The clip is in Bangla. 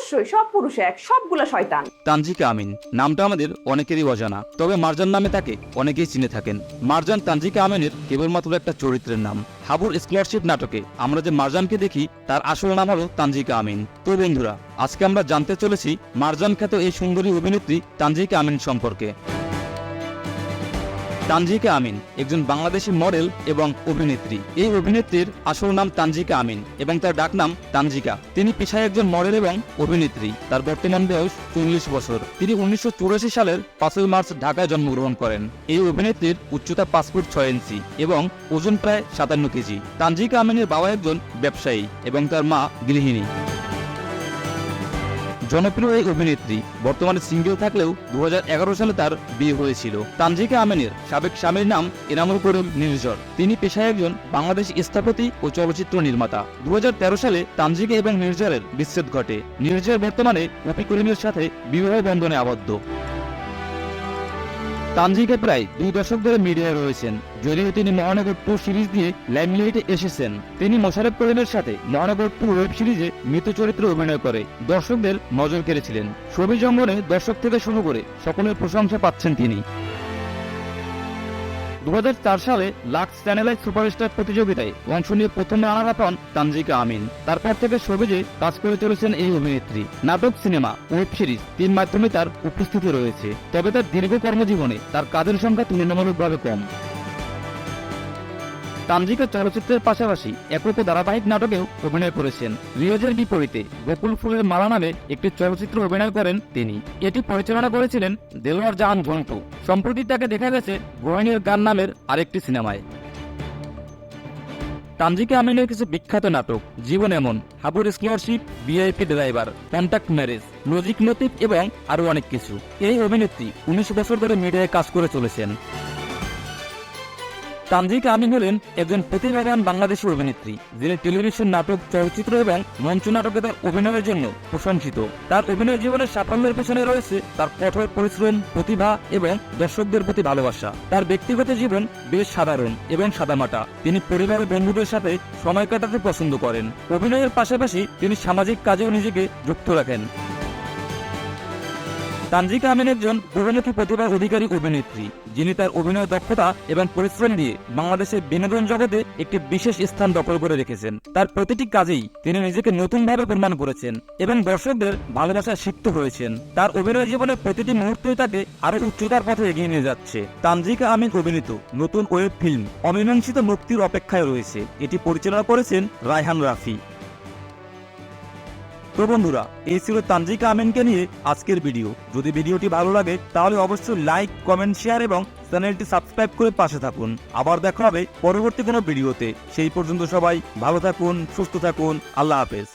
অবশ্যই সব পুরুষ এক, সবগুলা শয়তান। তানজিকা আমিন। নামটা আমাদের অনেকেরই অজানা, তবে মারজান নামে তাকে অনেকেই চিনে থাকেন। মারজান তানজিকা আমিনের কেবলমাত্র একটা চরিত্রের নাম। হাবুর স্কলারশিপ নাটকে আমরা যে মারজানকে দেখি, তার আসল নাম হলো তানজিকা আমিন। তো বন্ধুরা, আজকে আমরা জানতে চলেছি মারজান খ্যাত এই সুন্দরী অভিনেত্রী তানজিকা আমিন সম্পর্কে। তানজিকা আমিন, একজন বাংলাদেশি মডেল এবং অভিনেত্রী। এই অভিনেত্রীর আসল নাম তানজিকা আমিন এবং তার ডাকনাম তানজিকা। তিনি পেশায় একজন মডেল এবং অভিনেত্রী। তার বর্তমান বয়স চল্লিশ বছর। তিনি উনিশশো চুরাশি সালের পাঁচই মার্চ ঢাকায় জন্মগ্রহণ করেন। এই অভিনেত্রীর উচ্চতা পাঁচ ফুট ছয় ইঞ্চি এবং ওজন প্রায় সাতান্ন কেজি। তানজিকা আমিনের বাবা একজন ব্যবসায়ী এবং তার মা গৃহিণী। জনপ্রিয় এই অভিনেত্রী বর্তমানে সিঙ্গেল থাকলেও দু হাজার এগারো সালে তার বিয়ে হয়েছিল। তানজিকা আমেনের সাবেক স্বামীর নাম এনামুল করিম নির্জর তিনি পেশায় একজন বাংলাদেশ স্থপতি ও চলচ্চিত্র নির্মাতা। দু হাজার তেরো সালে তানজিকা এবং নির্ঝরের বিচ্ছেদ ঘটে। নির্ঝর বর্তমানে রফি করিমের সাথে বিবাহ বন্ধনে আবদ্ধ। তানজিকা প্রায় দুই দশক ধরে মিডিয়ায় রয়েছেন, যদিও তিনি মহানগর টু সিরিজ দিয়ে লাইমলাইটে এসেছেন। তিনি মোশারফ করিমের সাথে মহানগর টু ওয়েব সিরিজে মৃত চরিত্রে অভিনয় করে, দর্শকদের নজর কেড়েছিলেন। ছবি জঙ্গলে দর্শক থেকে শুরু করে সকলের প্রশংসা পাচ্ছেন তিনি। দু হাজার চার সালে লাক্স চ্যানেলের সুপারস্টার প্রতিযোগিতায় অংশ নিয়ে প্রথমে রানার পান তানজিকা আমিন। তারপর থেকে সবুজে কাজ করে চলেছেন এই অভিনেত্রী। নাটক, সিনেমা, ওয়েব সিরিজ তিন মাধ্যমে তার উপস্থিতি রয়েছে। তবে তার দীর্ঘ কর্মজীবনে তার কাজের সংখ্যা তুলনামূলকভাবে কম। তানজিকা চলচ্চিত্রের পাশাপাশি একক ধারাবাহিক নাটকেও অভিনয় করেছেন। রিওজের বিপরীতে গোকুল ফুলের মালা নামে একটি চলচ্চিত্র অভিনয় করেন তিনি। এটি পরিচালনা করেছিলেন দেলোয়ার জাহান ঝন্টু সম্প্রতি তাকে দেখা গেছে গোয়াইনের গান নামের আরেকটি সিনেমায়। তানজিকা আমিনের কিছু বিখ্যাত নাটক, জীবন এমন, হাবুর scholarship, VIP driver contact marriage logic নতিক এবং আরও অনেক কিছু। এই অভিনেত্রী উনিশ বছর ধরে মিডিয়ায় কাজ করে চলেছেন। তানজিকা আমিন হলেন একজন প্রতিভাবান বাংলাদেশি অভিনেত্রী, যিনি টেলিভিশন নাটক, চলচ্চিত্র এবং মঞ্চ নাটকে তার অভিনয়ের জন্য প্রশংসিত। তার অভিনয় জীবনের সাফল্যের পেছনে রয়েছে তার কঠোর পরিশ্রম, প্রতিভা এবং দর্শকদের প্রতি ভালোবাসা। তার ব্যক্তিগত জীবন বেশ সাধারণ এবং সাদামাটা। তিনি পরিবারের বন্ধুদের সাথে সময় কাটাতে পছন্দ করেন। অভিনয়ের পাশাপাশি তিনি সামাজিক কাজেও নিজেকে যুক্ত রাখেন। তানজিকা আমিন একজন অভিনেত্রী প্রতিভার অধিকারী অভিনেত্রী, যিনি তার অভিনয় দক্ষতা এবং পরিশ্রম দিয়ে বাংলাদেশের বিনোদন জগতে একটি বিশেষ স্থান দখল করে রেখেছেন। তার প্রতিটি কাজেই তিনি নিজেকে নতুনভাবে প্রমাণ করেছেন এবং দর্শকদের ভালোবাসা সিক্ত হয়েছেন। তার অভিনয় জীবনের প্রতিটি মুহূর্তই তাকে আরও উচ্চতার পথে এগিয়ে নিয়ে যাচ্ছে। তানজিকা আমিন অভিনীত নতুন ওয়েব ফিল্ম অমীমাংসিত মুক্তির অপেক্ষায় রয়েছে। এটি পরিচালনা করেছেন রায়হান রাফি। তো বন্ধুরা, এই ছিল তানজিকা আমিনকে নিয়ে আজকের ভিডিও যদি ভিডিওটি ভালো লাগে, তাহলে অবশ্যই লাইক কমেন্ট শেয়ার এবং চ্যানেলটি সাবস্ক্রাইব করে পাশে থাকুন। আবার দেখা হবে পরবর্তী কোনো ভিডিওতে সেই পর্যন্ত সবাই ভালো থাকুন, সুস্থ থাকুন, আল্লাহ হাফেজ।